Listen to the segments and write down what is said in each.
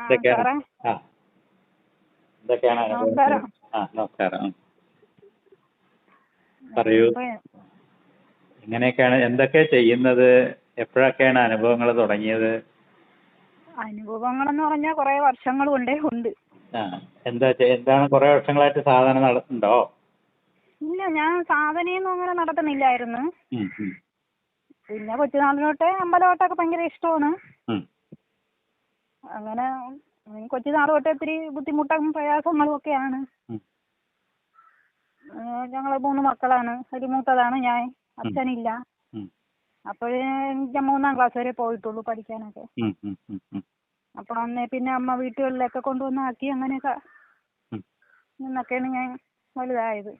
എന്തൊക്കെയാണ്? സാറേ. ആ. അനുഭവങ്ങൾ? നമസ്കാരം. ആ നമസ്കാരം. പറയൂ. എങ്ങനെയൊക്കെയാണ്? എന്തൊക്കെ ചെയ്യുന്നത്? എപ്പോഴൊക്കെയാണ് അനുഭവങ്ങൾ തുടങ്ങിയത്? അനുഭവങ്ങളെന്ന് പറഞ്ഞാൽ കുറെ വർഷങ്ങൾ കൊണ്ടേ ഉണ്ട്. ആ. എന്താ എന്താണ് കുറെ വർഷങ്ങളായിട്ട് സാധന നടത്തുന്നുണ്ടോ ഇല്ല ഞാൻ സാധനയൊന്നും അങ്ങനെ നടത്തുന്നില്ലായിരുന്നു. പിന്നെ കൊച്ചുനാളിലോട്ടെ അമ്പലവട്ടമൊക്കെ ഭയങ്കര ഇഷ്ടമാണ്. അങ്ങനെ കൊച്ചുനാൾ തൊട്ടേ ഇത്തിരി ബുദ്ധിമുട്ടും പ്രയാസങ്ങളും ഒക്കെയാണ്. ഞങ്ങൾ മൂന്ന് മക്കളാണ് ഒരു മൂത്തതാണ് ഞാൻ അച്ഛനില്ല അപ്പോൾ അപ്പോഴേ ഞാൻ മൂന്നാം ക്ലാസ് വരെ പോയിട്ടുള്ളൂ പഠിക്കാനൊക്കെ. അപ്പോൾ അന്നേ പിന്നെ അമ്മ വീട്ടുകളിലൊക്കെ കൊണ്ടുവന്ന് ആക്കി അങ്ങനെയൊക്കെ. നിന്നൊക്കെയാണ് ഞാൻ വലുതായത്.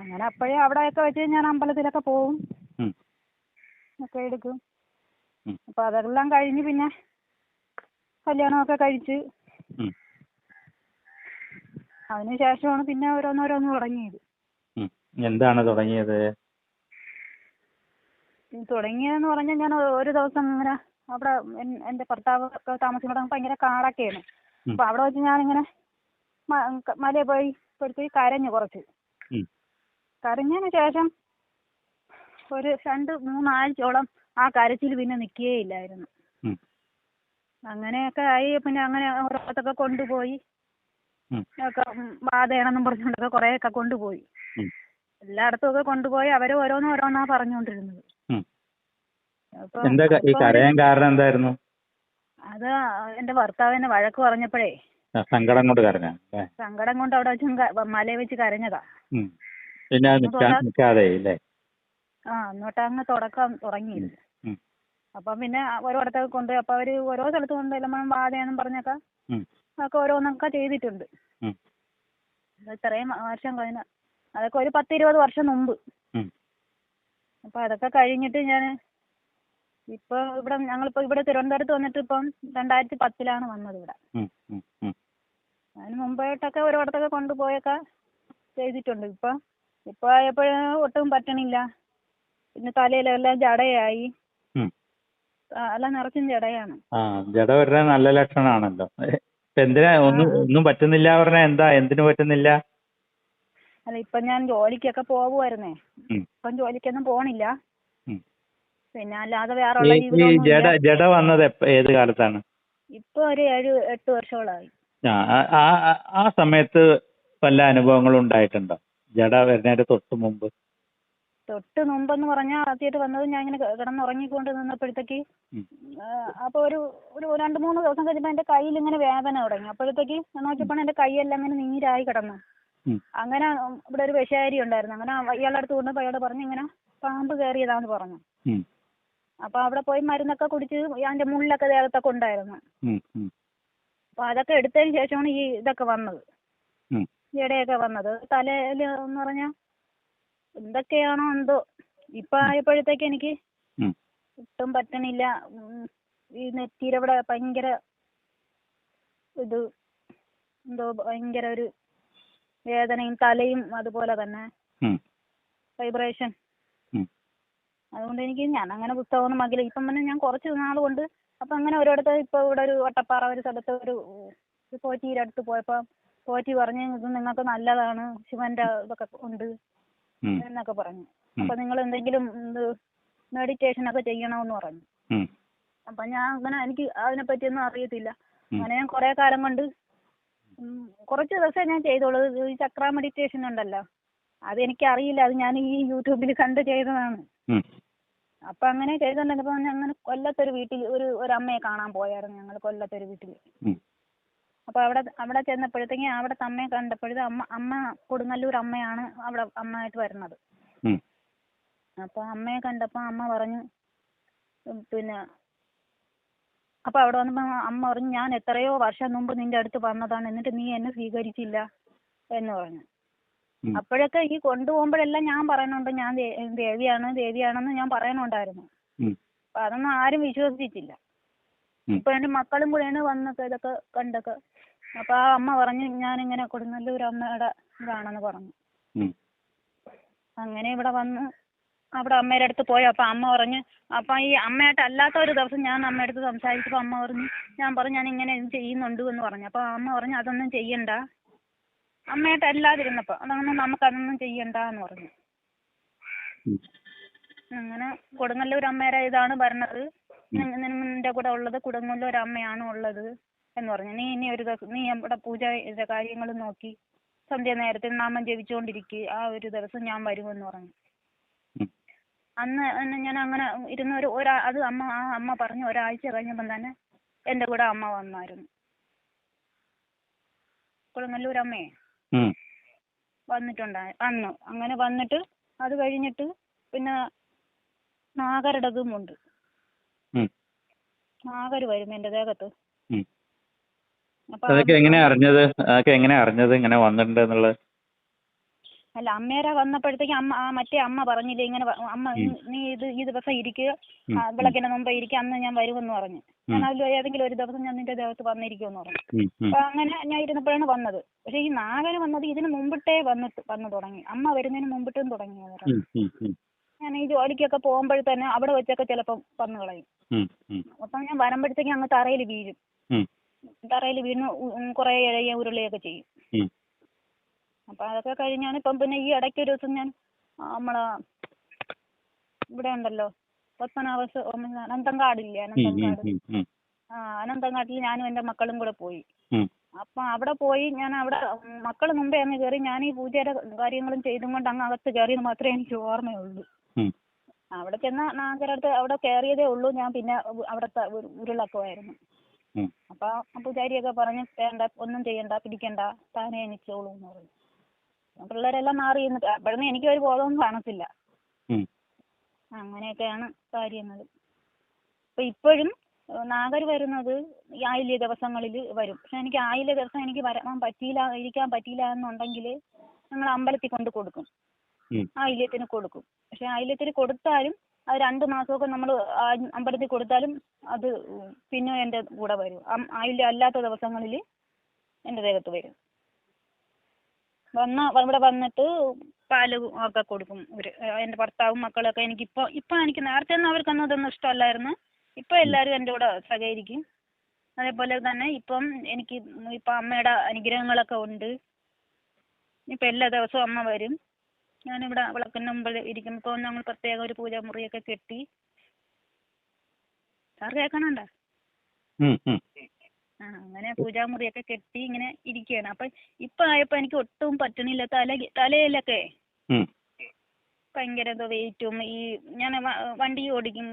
അങ്ങനെ അപ്പോഴേ അവിടെയൊക്കെ വെച്ച് ഞാൻ അമ്പലത്തിലൊക്കെ പോവും. ഒക്കെ എടുക്കും അപ്പൊ അതെല്ലാം കഴിഞ്ഞ് പിന്നെ കല്യാണമൊക്കെ കഴിച്ച്. അതിനുശേഷമാണ് അതിന് ശേഷമാണ് പിന്നെ ഓരോന്നോരോന്ന് തുടങ്ങിയത്. എന്താണ് തുടങ്ങിയത്? തുടങ്ങിയതെന്ന് പറഞ്ഞാൽ ഞാൻ ഒരു ദിവസം ഇങ്ങനെ അവിടെ എന്റെ ഭർത്താവ് ഒക്കെ താമസിക്കുന്ന ഭയങ്കര കാടൊക്കെയാണ്. അപ്പൊ അവിടെ വെച്ച് ഞാൻ ഇങ്ങനെ മലയിൽ പോയി ഇപ്പോഴത്തേക്ക് കരഞ്ഞു കുറച്ച്. കരഞ്ഞതിന് ശേഷം ഒരു രണ്ട് മൂന്നാഴ്ചയോളം ആ കരച്ചിൽ പിന്നെ നിൽക്കുകയേ ഇല്ലായിരുന്നു ഉം. അങ്ങനെയൊക്കെ ആയി പിന്നെ അങ്ങനെ ഓരോരുത്തൊക്കെ കൊണ്ടുപോയി. ഒക്കെ ബാധയാണെന്നും പറഞ്ഞുകൊണ്ടൊക്കെ ഒക്കെ കൊണ്ടുപോയി. എല്ലായിടത്തും ഒക്കെ കൊണ്ടുപോയി അവർ ഓരോന്ന് ഓരോന്നാ പറഞ്ഞുകൊണ്ടിരുന്നത്. കാരണം എന്തായിരുന്നു? അത് എന്റെ ഭർത്താവിനെ വഴക്ക് പറഞ്ഞപ്പോഴേ സങ്കടം കൊണ്ട് കരഞ്ഞ സങ്കടം കൊണ്ട് അവിടെ വെച്ച് മലയെ വെച്ച് കരഞ്ഞതാ. പിന്നെ ആ എന്നിട്ട് അങ്ങ് തുടക്കം തുടങ്ങിയത് ഉം. അപ്പം പിന്നെ ഓരോരുത്തൊക്കെ കൊണ്ട് അപ്പൊ അവർ ഓരോ സ്ഥലത്ത് കൊണ്ട് എല്ലാം ബാധയാണെന്നും പറഞ്ഞൊക്കെ. അതൊക്കെ ഓരോന്നൊക്കെ ചെയ്തിട്ടുണ്ട്. ഇത്രയും വർഷം കഴിഞ്ഞ അതൊക്കെ ഒരു പത്തിരുപത് വർഷം മുമ്പ്. അപ്പൊ അതൊക്കെ കഴിഞ്ഞിട്ട് ഞാൻ ഇപ്പോൾ ഇവിടെ ഞങ്ങളിപ്പോൾ ഇവിടെ തിരുവനന്തപുരത്ത് വന്നിട്ട് ഇപ്പം രണ്ടായിരത്തി പത്തിലാണ് വന്നത് ഇവിടെ. അതിന് മുമ്പായിട്ടൊക്കെ ഒരിടത്തൊക്കെ കൊണ്ടുപോയൊക്കെ ചെയ്തിട്ടുണ്ട്. ഇപ്പം ഇപ്പോൾ ആയപ്പോൾ ഒട്ടും പറ്റണില്ല. പിന്നെ തലയിലെല്ലാം ജടയായി എല്ലാം നിറച്ചും ജടയാണ്. ആ ജട വരുന്നത് നല്ല ലക്ഷണമാണല്ലോ എന്തിനാ ഒന്നും. ഒന്നും പറ്റുന്നില്ല പറഞ്ഞ എന്താ? എന്തിനു പറ്റുന്നില്ല? അല്ല ഇപ്പം ഞാൻ ജോലിക്കൊക്കെ പോകുമായിരുന്നേ ഉം. ഇപ്പം ജോലിക്കൊന്നും പോണില്ല. പിന്നെ അല്ലാതെ വേറെ ഉള്ള ഈ ഇല്ല. ജട വന്നത് ഏത് കാലത്താണ്? ഇപ്പൊ ഒരു ഏഴ് എട്ട് വർഷങ്ങളായി ആ സമയത്ത് വല്ല അനുഭവങ്ങളും ഉണ്ടായിട്ടുണ്ടോ ജട വരുന്നതിന്റെ തൊട്ട് മുമ്പ്. തൊട്ട് മുമ്പെന്ന് പറഞ്ഞാൽ ആദ്യമായിട്ട് വന്നത് ഞാൻ ഇങ്ങനെ കിടന്നുറങ്ങിക്കൊണ്ട് നിന്നപ്പോഴത്തേക്ക് അപ്പൊ ഒരു ഒരു രണ്ട് മൂന്ന് ദിവസം കഴിഞ്ഞപ്പോ എന്റെ കയ്യിൽ ഇങ്ങനെ വേദന തുടങ്ങി. അപ്പോഴത്തേക്ക് ഞാൻ നോക്കിയപ്പോൾ എന്റെ കൈയെല്ലാം ഇങ്ങനെ നീരായി കിടന്നു. അങ്ങനെ ഇവിടെ ഒരു വിഷാരി ഉണ്ടായിരുന്നു. അങ്ങനെ ഇയാളുടെ അടുത്ത് കൊണ്ടുപോയി അയാളോട് പറഞ്ഞു ഇങ്ങനെ പാമ്പ് കയറിയതാന്ന് പറഞ്ഞു. അപ്പൊ അവിടെ പോയി മരുന്നൊക്കെ കുടിച്ച് അതിന്റെ മുള്ളൊക്കെ ദേഹത്തൊക്കെ ഉണ്ടായിരുന്നു. അപ്പൊ അതൊക്കെ എടുത്തതിന് ശേഷമാണ് ഈ ഇതൊക്കെ വന്നത്. ജടയൊക്കെ വന്നത്. തലയിൽ എന്ന് പറഞ്ഞാൽ എന്തൊക്കെയാണോ എന്തോ. ഇപ്പൊ ആയപ്പോഴത്തേക്ക് എനിക്ക്. ഒട്ടും പറ്റണില്ല. ഈ നെറ്റിയുടെ ഇവിടെ ഭയങ്കര ഇത് എന്തോ ഭയങ്കര ഒരു വേദനയും തലയും അതുപോലെ തന്നെ വൈബ്രേഷൻ. അതുകൊണ്ട് എനിക്ക് ഞാൻ അങ്ങനെ പുസ്തകമൊന്നും വാങ്ങില്ല ഇപ്പം പിന്നെ ഞാൻ കുറച്ച് നാൾ കൊണ്ട് അപ്പൊ അങ്ങനെ ഒരിടത്ത് ഇപ്പൊ ഇവിടെ ഒരു വട്ടപ്പാറ ഒരു സ്ഥലത്ത് ഒരു പോറ്റിയുടെ അടുത്ത് പോയപ്പോ പോറ്റി പറഞ്ഞു ഇത് നിങ്ങൾക്ക് നല്ലതാണ് ശിവന്റെ ഇതൊക്കെ ഉണ്ട്. എന്നൊക്കെ പറഞ്ഞു. അപ്പൊ നിങ്ങൾ എന്തെങ്കിലും ഇത് മെഡിറ്റേഷൻ ഒക്കെ ചെയ്യണമെന്ന് പറഞ്ഞു. അപ്പൊ ഞാൻ അങ്ങനെ എനിക്ക് അതിനെ പറ്റിയൊന്നും അറിയത്തില്ല. അങ്ങനെ ഞാൻ കുറേ കാലം കൊണ്ട് കുറച്ച് ദിവസമേ ഞാൻ ചെയ്തോളൂ ഈ ചക്ര മെഡിറ്റേഷൻ ഉണ്ടല്ലോ. അത് എനിക്ക് അറിയില്ല അത് ഞാൻ ഈ യൂട്യൂബിൽ കണ്ട് ചെയ്തതാണ്. അപ്പൊ അങ്ങനെ ചെയ്തുകൊണ്ടിരുന്നപ്പോൾ ഞാൻ അങ്ങനെ കൊല്ലത്തൊരു വീട്ടിൽ ഒരു ഒരു അമ്മയെ കാണാൻ പോയായിരുന്നു ഞങ്ങൾ കൊല്ലത്തൊരു വീട്ടിൽ. അപ്പോൾ അവിടെ അവിടെ ചെന്നപ്പോഴത്തേക്ക് അവിടുത്തെ അമ്മയെ കണ്ടപ്പോഴത്തെ അമ്മ അമ്മ കൊടുങ്ങല്ലൂർ അമ്മയാണ് അവിടെ അമ്മയായിട്ട് വരുന്നത്. അപ്പൊ അപ്പോൾ അമ്മയെ കണ്ടപ്പോൾ അമ്മ പറഞ്ഞു പിന്നെ അപ്പോൾ അവിടെ വന്നപ്പോൾ അമ്മ പറഞ്ഞു ഞാൻ എത്രയോ വർഷം മുമ്പ് നിന്റെ അടുത്ത് വന്നതാണ് എന്നിട്ട് നീ എന്നെ സ്വീകരിച്ചില്ല എന്ന് പറഞ്ഞു. അപ്പോഴൊക്കെ ഈ കൊണ്ടുപോകുമ്പോഴെല്ലാം ഞാൻ പറയുന്നുണ്ട് ഞാൻ ദേവിയാണ് ദേവിയാണെന്ന് ഞാൻ പറയുന്നുണ്ടായിരുന്നു. ഉം, അപ്പൊ അതൊന്നും ആരും വിശ്വസിച്ചില്ല. ഇപ്പൊ എന്റെ മക്കളും കൂടെയാണ് വന്നൊക്കെ ഇതൊക്കെ കണ്ടൊക്കെ. അപ്പൊ ആ അമ്മ പറഞ്ഞു ഞാൻ ഇങ്ങനെ കൊടുങ്ങല്ലൂർ അമ്മയുടെ ഇതാണെന്ന് പറഞ്ഞു. അങ്ങനെ ഇവിടെ വന്ന് അവിടെ അമ്മയുടെ അടുത്ത് പോയി. അപ്പൊ അമ്മ പറഞ്ഞു അപ്പൊ ഈ അമ്മയായിട്ട് അല്ലാത്ത ഒരു ദിവസം ഞാൻ അമ്മയുടെ അടുത്ത് സംസാരിച്ചപ്പോൾ അമ്മ പറഞ്ഞു ഞാൻ പറഞ്ഞു ഞാൻ ഇങ്ങനെ ഇത് ചെയ്യുന്നുണ്ട് എന്ന് പറഞ്ഞു. അപ്പൊ അമ്മ പറഞ്ഞു അതൊന്നും ചെയ്യണ്ട. അമ്മയായിട്ട് അല്ലാതിരുന്നപ്പോൾ അതൊന്നും നമുക്കതൊന്നും ചെയ്യണ്ട എന്ന് പറഞ്ഞു. അങ്ങനെ കൊടുങ്ങല്ലൂർ അമ്മയുടെ ഇതാണ് പറഞ്ഞത്. നിന്റെ കൂടെ ഉള്ളത് കൊടുങ്ങല്ലൂർ അമ്മയാണ് ഉള്ളത്. എന്ന് പറഞ്ഞു. നീ ഇനി ഒരു ദിവസം നീ നമ്മുടെ പൂജ കാര്യങ്ങൾ നോക്കി. സന്ധ്യ നേരത്തിൽ നാമം ജപിച്ചുകൊണ്ടിരിക്കുക ആ ഒരു ദിവസം ഞാൻ വരുമെന്ന് പറഞ്ഞു. അന്ന് തന്നെ ഞാൻ അങ്ങനെ ഇരുന്ന് ഒരു ഒരാ അത് അമ്മ ആ അമ്മ പറഞ്ഞു ഒരാഴ്ച കഴിഞ്ഞപ്പം തന്നെ എന്റെ കൂടെ അമ്മ വന്നായിരുന്നു. കൊടുങ്ങല്ലൂർ അമ്മയെ ഉം. വന്നു. അങ്ങനെ വന്നിട്ട് അത് കഴിഞ്ഞിട്ട് പിന്നെ നാഗരുടേതുമുണ്ട്. നാഗര് വരും എന്റെ ദേഹത്ത്. അതൊക്കെ അത് എങ്ങനെയാ അറിഞ്ഞത് അതൊക്കെ എങ്ങനെയാ അറിഞ്ഞത് ഇങ്ങനെ വന്നിട്ടുണ്ട് എന്നുള്ളത് അല്ല അമ്മേരെ വന്നപ്പോഴത്തേക്ക് അമ്മ ആ മറ്റേ അമ്മ പറഞ്ഞില്ലേ ഇങ്ങനെ വ- അമ്മ നീ ഇത് ഈ ദിവസം ഇരിക്കുക വിളക്കിന് മുമ്പ് ഇരിക്കുക അന്ന് ഞാൻ വരുമെന്ന് പറഞ്ഞു ഞാൻ. അതിൽ ഏതെങ്കിലും ഒരു ദിവസം ഞാൻ നിന്റെ ദേഹത്ത് വന്നിരിക്കുമെന്ന് പറഞ്ഞു ഉം, ഉം. അപ്പൊ അങ്ങനെ ഞാൻ ഇരുന്നപ്പോഴാണ് വന്നത് പക്ഷെ ഈ നാഗന് വന്നത് ഇതിന് മുമ്പിട്ടേ വന്നിട്ട് വന്നു തുടങ്ങി അമ്മ വരുന്നതിന് മുമ്പിട്ടും തുടങ്ങി അത്. ഉം, ഉം, ഉം. ഞാൻ ഈ ജോലിക്കൊക്കെ തന്നെ അവിടെ വെച്ചൊക്കെ ചിലപ്പം വന്നു കളയും ഉം, ഉം. അപ്പം ഞാൻ വരുമ്പോഴത്തേക്ക് അങ്ങ് തറയിൽ വീഴും ഉം. തറയിൽ വീണ് കുറെ ഉം കുറേ ഇഴയ ഉരുളുകയൊക്കെ ചെയ്യും. അപ്പൊ അതൊക്കെ കഴിഞ്ഞാണ് ഇപ്പം പിന്നെ ഈ ഇടയ്ക്ക് ഒരു ദിവസം ഞാൻ നമ്മളെ ഇവിടെ ഉണ്ടല്ലോ പത്മനാഭ അനന്തങ്കാടില്ലേ അനന്തങ്കാട്. ആ അനന്തങ്കാട്ടിൽ ഞാനും എന്റെ മക്കളും കൂടെ പോയി. അപ്പൊ അവിടെ പോയി ഞാൻ അവിടെ മക്കൾ മുമ്പേ അങ്ങ് കയറി ഞാൻ ഈ പൂജയുടെ കാര്യങ്ങളും ചെയ്തും കൊണ്ട് അങ്ങ് അകത്ത് കയറിയത് മാത്രമേ എനിക്ക് ഓർമ്മയുള്ളൂ. അവിടെ ചെന്ന നാഗരടുത്ത് അവിടെ കയറിയതേ ഉള്ളൂ ഞാൻ പിന്നെ അവിടുത്തെ ഉ- ഉരുളക്കമായിരുന്നു ആ പൂജാരിയൊക്കെ പറഞ്ഞു വേണ്ട ഒന്നും ചെയ്യണ്ട പിടിക്കണ്ട താനെ എനിച്ചോളൂ എന്ന് പറഞ്ഞു. പിള്ളേരെല്ലാം മാറി നിന്നിട്ട് അപ്പോഴൊന്നും എനിക്കൊരു ബോധവും കാണത്തില്ല. അങ്ങനെയൊക്കെയാണ് കാര്യങ്ങൾ അപ്പൊ ഇപ്പോഴും നാഗർ വരുന്നത് ഈ ആയില്യ ദിവസങ്ങളിൽ വരും. പക്ഷെ എനിക്ക് ആയില്യ ദിവസം എനിക്ക് വരാൻ പറ്റിയില്ല ഇരിക്കാൻ പറ്റിയില്ല എന്നുണ്ടെങ്കിൽ ഞങ്ങൾ അമ്പലത്തിൽ കൊണ്ട് കൊടുക്കും. ആയില്യത്തിന് കൊടുക്കും. പക്ഷെ ആയില്യത്തിന് കൊടുത്താലും അത് രണ്ട് മാസമൊക്കെ നമ്മൾ അമ്പലത്തിൽ കൊടുത്താലും അത് പിന്നെ എന്റെ കൂടെ വരും. അം- അല്ലാത്ത ദിവസങ്ങളിൽ എന്റെ ദേഹത്ത് വരും. വന്ന ഇവിടെ വന്നിട്ട് പാൽ ഒക്കെ കൊടുക്കും ഒരു എന്റെ ഭർത്താവും മക്കളൊക്കെ എനിക്ക് എനിക്കിപ്പോൾ ഇപ്പോൾ എനിക്ക് നേരത്തെ ഒന്നും അവർക്കൊന്നും ഇതൊന്നും ഇഷ്ടമല്ലായിരുന്നു. ഇപ്പോൾ എല്ലാവരും എന്റെ കൂടെ സഹകരിക്കും. അതേപോലെ തന്നെ ഇപ്പം എനിക്ക് ഇപ്പം അമ്മയുടെ അനുഗ്രഹങ്ങളൊക്കെ ഉണ്ട്. ഇപ്പം എല്ലാ ദിവസവും അമ്മ വരും. ഞാനിവിടെ വിളക്കിന് മുമ്പിൽ ഇരിക്കും ഇപ്പോൾ ഞങ്ങൾ പ്രത്യേക ഒരു പൂജാമുറിയൊക്കെ കെട്ടി. സാർ കേൾക്കണുണ്ടോ. ആ അങ്ങനെ പൂജാമുറിയൊക്കെ കെട്ടി ഇങ്ങനെ ഇരിക്കുകയാണ്. അപ്പൊ ഇപ്പൊ ആയപ്പോ എനിക്ക് ഒട്ടും പറ്റുന്നില്ല തല തലയിലൊക്കെ. ഭയങ്കര എന്തോ വെയിറ്റും ഈ ഞാൻ വണ്ടി ഓടിക്കും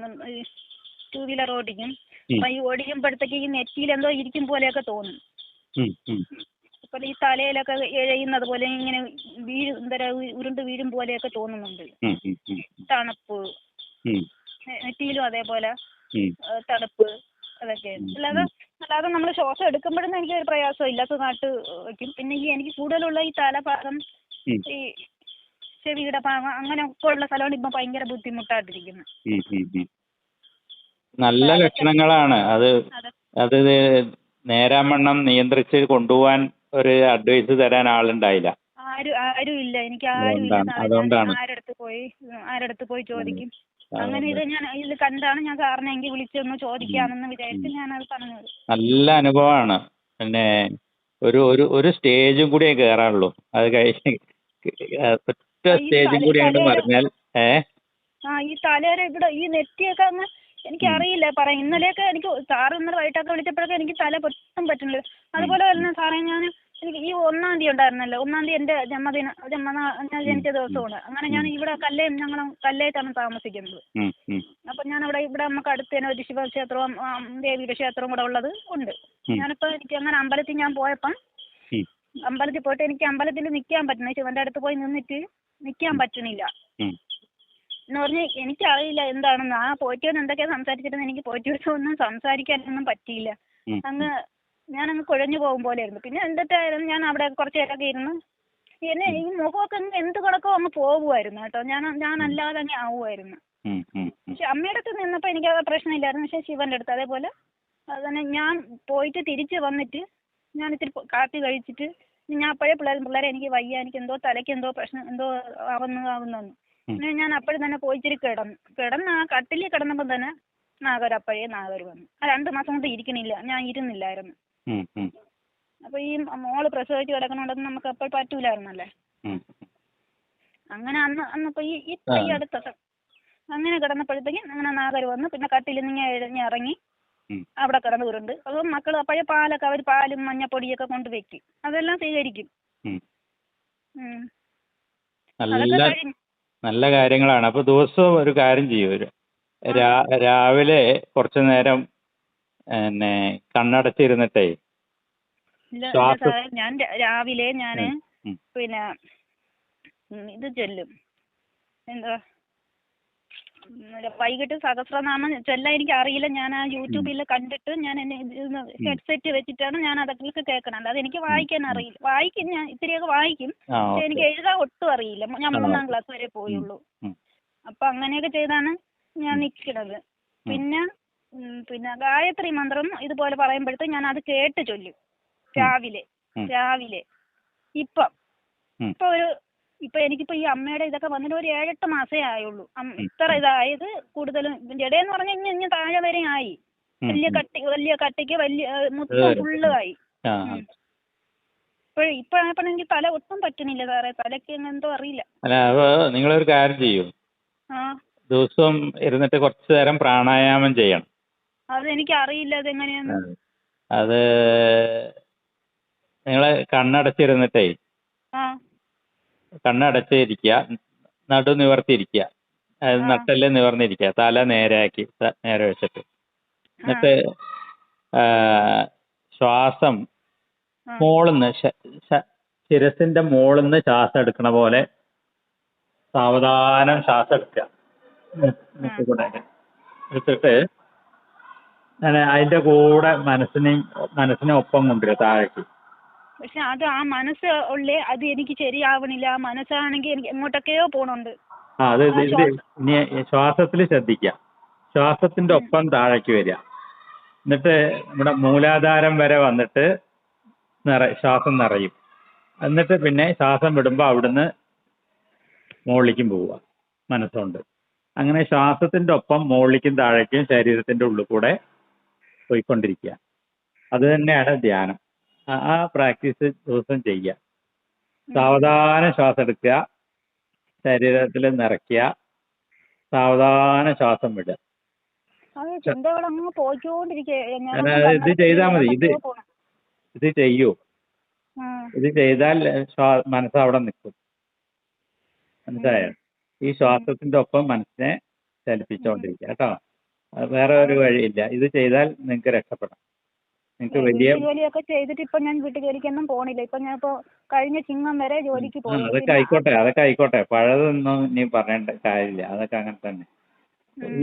ടൂ വീലർ ഓടിക്കും. അപ്പം ഈ ഓടിക്കുമ്പോഴത്തേക്ക് ഈ നെറ്റിയിൽ എന്തോ ഇരിക്കും പോലെയൊക്കെ തോന്നും. ഉം. ഈ തലയിലൊക്കെ ഇഴയുന്നത് പോലെ ഇങ്ങനെ വീഴും എന്തര ഉരുണ്ട് വീഴും പോലെയൊക്കെ തോന്നുന്നുണ്ട്. തണുപ്പ് നെറ്റിയിലും അതേപോലെ. തണുപ്പ് അതൊക്കെ അല്ലാതെ അല്ലാതെ നമ്മൾ ശ്വാസം എടുക്കുമ്പോഴൊന്നും എനിക്ക് ഒരു പ്രയാസം ഇല്ല നാട്ട് വയ്ക്കും പിന്നെ ഈ എനിക്ക് കൂടുതലുള്ള ഈ തലഭാഗം. ഈ ചെവിയുടെ ഭാഗം അങ്ങനെ ഒക്കെ ഉള്ള സ്ഥലമാണ് ഇപ്പൊ ഭയങ്കര ബുദ്ധിമുട്ടായിട്ടിരിക്കുന്നത്. നല്ല ലക്ഷണങ്ങളാണ് അത് അത് നേരാമണ്ണം നിയന്ത്രിച്ച് കൊണ്ടുപോകാൻ ഒരു അഡ്വൈസ് തരാൻ ആളുണ്ടായില്ല. ആരും ആരും ഇല്ല. എനിക്ക് ആരും ഇല്ല. അതുകൊണ്ടാണ്. ഞാൻ ആരടുത്ത് പോയി ആരടുത്ത് പോയി ചോദിക്കും. അങ്ങനെ ഇത് ഞാൻ ഇതിൽ കണ്ടാണ് ഞാൻ സാറിനെ എങ്കിൽ വിളിച്ചൊന്ന് ചോദിക്കാമെന്ന് വിചാരിച്ച് അത് പറഞ്ഞത്. നല്ല അനുഭവമാണ്. പിന്നെ ഒരു ഒരു ഒരു സ്റ്റേജും കൂടിയേ കയറാനുള്ളൂ അത് കഴിഞ്ഞ് ഒറ്റ സ്റ്റേജും കൂടി അങ്ങോട്ട് പറഞ്ഞാൽ ഏ? ആ ഈ തലേര ഇവിടെ ഈ നെറ്റിയൊക്കെ അങ്ങ് എനിക്ക് അറിയില്ല പറയാം ഇന്നലെയൊക്കെ എനിക്ക് സാറ് ഇന്നലെ വൈകിട്ടൊക്കെ വിളിച്ചപ്പോഴൊക്കെ എനിക്ക് തല പൊട്ടും പറ്റുന്നില്ല. അതുപോലെ തന്നെ സാറേ ഞാൻ എനിക്ക് ഈ ഒന്നാം തീയതി ഉണ്ടായിരുന്നല്ലോ. ഒന്നാം തീയതി എന്റെ ജന്മദിന ജന്മനാ ഞാൻ ജനിച്ച ദിവസമാണ്. അങ്ങനെ ഞാൻ ഇവിടെ കല്ലയം ഞങ്ങൾ കല്ലയത്താണ് താമസിക്കുന്നത്. അപ്പം ഞാൻ അവിടെ ഇവിടെ നമുക്ക് അടുത്ത് തന്നെ ഒരു ശിവക്ഷേത്രവും ദേവിയുടെ ക്ഷേത്രവും കൂടെ ഉള്ളത് ഉണ്ട്. ഞാനിപ്പോ ഞാനിപ്പോൾ എനിക്ക് അങ്ങനെ അമ്പലത്തിൽ ഞാൻ പോയപ്പം അമ്പലത്തിൽ പോയിട്ട് എനിക്ക് അമ്പലത്തിൽ നിൽക്കാൻ പറ്റുന്നില്ല. ശിവന്റെ അടുത്ത് പോയി നിന്നിട്ട് നിൽക്കാൻ പറ്റണില്ല. എന്ന് പറഞ്ഞാൽ എനിക്കറിയില്ല എന്താണെന്ന്. ആ പോറ്റിയോട് എന്തൊക്കെയാ സംസാരിച്ചിട്ടെന്ന് എനിക്ക് പോറ്റിയോട് ഒന്നും സംസാരിക്കാനൊന്നും പറ്റിയില്ല. അങ്ങ് ഞാനങ്ങ് കുഴഞ്ഞു പോകും പോലെ ആയിരുന്നു പിന്നെ എന്നിട്ടായിരുന്നു ഞാൻ അവിടെ കുറച്ച് നേരമൊക്കെ ഇരുന്ന് എന്നെ ഈ മുഖമൊക്കെ അങ്ങ് എന്ത് കണക്കോ അങ്ങ് പോകുമായിരുന്നു കേട്ടോ. ഞാൻ ഞാൻ അല്ലാതെ അങ്ങ് ആവുമായിരുന്നു. പക്ഷെ അമ്മയുടെ അടുത്ത് നിന്നപ്പോൾ എനിക്ക് പ്രശ്നമില്ലായിരുന്നു. പക്ഷെ ശിവന്റെ അടുത്ത് അതേപോലെ അത് തന്നെ ഞാൻ പോയിട്ട് തിരിച്ച് വന്നിട്ട് ഞാൻ ഇത്തിരി കാപ്പി കഴിച്ചിട്ട് ഞാൻ അപ്പോഴേ പിള്ളേർ പിള്ളേരെ എനിക്ക് വയ്യ. എനിക്ക് എന്തോ തലയ്ക്ക് എന്തോ പ്രശ്നം എന്തോ ആവുന്നു ആവുന്നു. പിന്നെ ഞാൻ അപ്പോഴും തന്നെ പോയി ഇച്ചിരി കിടന്നു കിടന്ന് ആ കട്ടിലിൽ കിടന്നപ്പോൾ തന്നെ നാഗർ അപ്പോഴേ നാഗർ വന്നു. ആ രണ്ട് മാസം കൊണ്ട് ഇരിക്കണില്ല. ഞാൻ ഇരുന്നില്ലായിരുന്നു. അപ്പോൾ ഈ മോൾ പ്രസവിച്ച് കിടക്കണോണ്ടൊന്നും നമുക്ക് അപ്പോൾ പറ്റൂലായിരുന്നല്ലേ. അങ്ങനെ അന്ന് അന്നിപ്പോൾ ഈ ഇപ്പം ഈ അടുത്തൊക്കെ അടുത്ത അങ്ങനെ കിടന്നപ്പോഴത്തേക്കും അങ്ങനെ നാഗർ വന്ന്. പിന്നെ കട്ടിലിൽ നിന്ന് എഴുതി ഇറങ്ങി. അവിടെ കിടന്ന് ഉരുണ്ട്. അപ്പം മക്കൾ അപ്പോഴേ പാലൊക്കെ അവർ പാലും മഞ്ഞപ്പൊടിയൊക്കെ കൊണ്ട് വെക്കും. അതെല്ലാം സ്വീകരിക്കും. നല്ല നല്ല കാര്യങ്ങളാണ്. അപ്പൊ ദിവസവും ഒരു കാര്യം ചെയ്യും. രാവിലെ കുറച്ച് നേരം പിന്നെ കണ്ണടച്ചിരുന്നിട്ടേ. ഇല്ല, ഇല്ല ശ്വാസം- സാറേ, ഞാൻ രാ- രാവിലെ ഉം, ഉം. പിന്നെ ഉം, ഇത് ചൊല്ലും. എന്താ? ഉം, വൈകിട്ട് സഹസ്രനാമം ചൊല്ലാൻ എനിക്ക് അറിയില്ല. ഞാൻ ആ യൂട്യൂബിൽ കണ്ടിട്ട് ഞാൻ എന്നെ ഹെഡ്സെറ്റ് വെച്ചിട്ടാണ് ഞാൻ അതൊക്കെ കേൾക്കണം അല്ലാതെ എനിക്ക് വായിക്കാൻ അറിയില്ല. വായിക്കും ഞാൻ ഇത്തിരിയൊക്കെ വായിക്കും. ആ പക്ഷെ ഓക്കെ. എനിക്ക് എഴുതാൻ ഒട്ടും അറിയില്ല. ഞാൻ? മൂന്നാം ക്ലാസ് വരെ പോയുള്ളൂ. ഉം. അപ്പൊ അങ്ങനെയൊക്കെ ചെയ്താണ് ഞാൻ നിൽക്കണത് പിന്നെ പിന്നെ ഗായത്രി മന്ത്രം ഇതുപോലെ പറയുമ്പോഴത്തേക്ക് ഞാൻ അത് കേട്ട് ചൊല്ലും. രാവിലെ. രാവിലെ. ഇപ്പം. ഇപ്പൊ ഒരു ഇപ്പൊ എനിക്കിപ്പോ ഈ അമ്മയുടെ ഇതൊക്കെ വന്നിട്ട് ഒരു ഏഴെട്ട് മാസേ ആയുള്ളൂ. ഇത്ര ഇതായത് കൂടുതലും ജഡയെന്ന് പറഞ്ഞാൽ ഇനി ഇനി താഴെ വരെ ആയി. വലിയ. കട്ടി വലിയ കട്ടിക്ക് വലിയ മൊത്തം. ഫുള്ള് ആയി. ഇപ്പൊ ഇപ്പോഴായപ്പോ തല ഒട്ടും പറ്റുന്നില്ല സാറേ. തലക്ക് എന്തോ അറിയില്ല. അല്ല നിങ്ങളൊരു കാര്യം ചെയ്യൂ. ദിവസവും ഇരുന്നിട്ട് കുറച്ചു നേരം പ്രാണായാമം ചെയ്യണം. അത് എനിക്ക് അറിയില്ല അതെങ്ങനെയാന്ന് അത് നിങ്ങൾ കണ്ണടച്ചിരുന്നിട്ടേ ആ കണ്ണടച്ചിരിക്കുക നടു നിവർത്തിയിരിക്കുക അതായത് നട്ടൽ നിവർന്നിരിക്കുക തല നേരെയാക്കി നേരെ വെച്ചിട്ട് എന്നിട്ട് ശ്വാസം. മോളിന്ന് ശിരസിന്റെ മോളിന്ന് ശ്വാസം എടുക്കണ പോലെ സാവധാനം ശ്വാസം എടുക്കുക എടുത്തിട്ട് അതിന്റെ കൂടെ മനസ്സിനെയും മനസ്സിനെ ഒപ്പം കൊണ്ടുവരിക താഴേക്ക്. പക്ഷെ അത് ആ മനസ്സ് ഉള്ളേ അത് എനിക്ക് ശരിയാവണില്ല. ആ മനസ്സാണെങ്കിൽ എനിക്ക് എങ്ങോട്ടൊക്കെയോ പോണുണ്ട്. ആ അത് ഇത്. ഇനി ശ്വാസത്തിൽ ശ്രദ്ധിക്കുക. ശ്വാസത്തിന്റെ ഒപ്പം താഴേക്ക് വരിക. എന്നിട്ട് നമ്മുടെ മൂലാധാരം വരെ വന്നിട്ട് നിറ ശ്വാസം നിറയും. എന്നിട്ട് പിന്നെ ശ്വാസം വിടുമ്പോൾ അവിടുന്ന് മുകളിലേക്കും പോവുക മനസ്സുകൊണ്ട്. അങ്ങനെ ശ്വാസത്തിന്റെ ഒപ്പം മുകളിലേക്കും താഴേക്കും ശരീരത്തിന്റെ ഉള്ളിൽ കൂടെ പോയിക്കൊണ്ടിരിക്കുക. അത് തന്നെയാണ് ധ്യാനം. ആ- പ്രാക്ടീസ് ദിവസം ചെയ്യുക. സാവധാനം ശ്വാസം എടുക്കുക. ശരീരത്തിൽ നിറയ്ക്കുക. സാവധാന ശ്വാസം വിടുക. ഇത് ചെയ്താൽ മതി. ഇത് ഇത് ചെയ്യൂ. ഇത് ചെയ്താൽ മനസ്സ് അവിടെ നിൽക്കും. മനസ്സിലായോ? ഈ ശ്വാസത്തിന്റെ ഒപ്പം മനസ്സിനെ ചലിപ്പിച്ചോണ്ടിരിക്കുക കേട്ടോ? വേറെ ഒരു വഴിയില്ല. ഇത് ചെയ്താൽ നിങ്ങൾക്ക് രക്ഷപ്പെടാം. നിങ്ങൾക്ക് വലിയ ജോലിയൊക്കെ ചെയ്തിട്ട് ഇപ്പൊ ഞാൻ വീട്ടു ജോലിക്കൊന്നും പോണില്ല. ഇപ്പൊ ഞാൻ ഇപ്പൊ കഴിഞ്ഞ ചിങ്ങം വരെ ജോലിക്ക് പോകും അതൊക്കെ ആയിക്കോട്ടെ അതൊക്കെ ആയിക്കോട്ടെ. പഴയതൊന്നും ഇനി പറയേണ്ട കാര്യമില്ല. അതൊക്കെ അങ്ങനെ തന്നെ.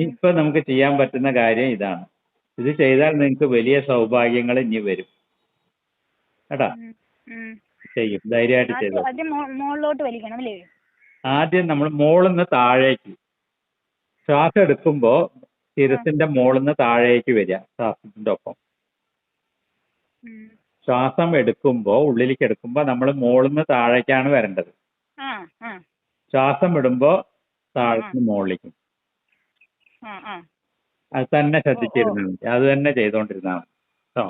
ഇപ്പൊ നമുക്ക് ചെയ്യാൻ പറ്റുന്ന കാര്യം ഇതാണ്. ഇത് ചെയ്താൽ നിങ്ങൾക്ക് വലിയ സൗഭാഗ്യങ്ങൾ ഇനി വരും. കേട്ടാ? ചെയ്യും. ധൈര്യമായിട്ട് ചെയ്തു. ആദ്യം മോ- മുകളിലോട്ട് വലിക്കണം അല്ലേ? ആദ്യം നമ്മൾ മോളിന്ന് താഴേക്ക് ശ്വാസം എടുക്കുമ്പോ ശിരസിന്റെ മോളിന്ന് താഴേക്ക് വരിക ശ്വാസത്തിന്റെ ഒപ്പം. ശ്വാസം എടുക്കുമ്പോ ഉള്ളിലേക്ക് എടുക്കുമ്പോ നമ്മൾ മോളിന്ന് താഴേക്കാണ് വരേണ്ടത്. ശ്വാസം വിടുമ്പോ താഴത്തിന് മുകളിലേക്കും അത് തന്നെ ശ്രദ്ധിച്ചിരുന്നാൽ മതി. അത് തന്നെ ചെയ്തുകൊണ്ടിരുന്നാൽ മതി. കേട്ടോ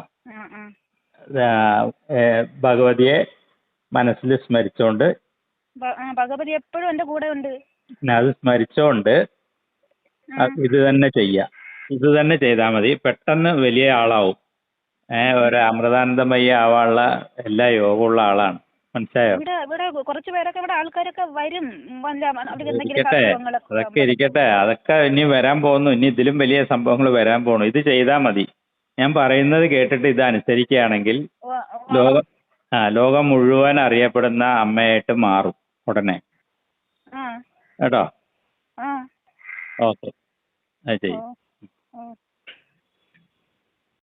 ഭഗവതിയെ മനസ്സിൽ സ്മരിച്ചോണ്ട് ഭഗവതി എപ്പോഴും എന്റെ കൂടെ ഉണ്ട്. അത്. അത് ഇത് തന്നെ ചെയ്യാം. ഇത് തന്നെ ചെയ്താൽ മതി. പെട്ടെന്ന് വലിയ ആളാവും. ഏ ഒരു അമൃതാനന്ദമയ്യ ആവാനുള്ള എല്ലാ യോഗമുള്ള ആളാണ്. മനസ്സിലായോ? ഇവിടെ ഇവിടെ കുറച്ച് പേരൊക്കെ ഇവിടെ ആൾക്കാരൊക്കെ വരും. ഇരിക്കട്ടെ. അതൊക്കെ ഇരിക്കട്ടെ. അതൊക്കെ ഇനി വരാൻ പോകുന്നു. ഇനി ഇതിലും വലിയ സംഭവങ്ങൾ വരാൻ പോണു ഇത് ചെയ്താൽ മതി. ഞാൻ പറയുന്നത് കേട്ടിട്ട് ഇത് അനുസരിക്കുകയാണെങ്കിൽ ലോകം ആ ലോകം മുഴുവൻ അറിയപ്പെടുന്ന അമ്മയായിട്ട് മാറും ഉടനെ. കേട്ടോ? ആ ഓക്കെ അത് ചെയ്യും ഓ ഓ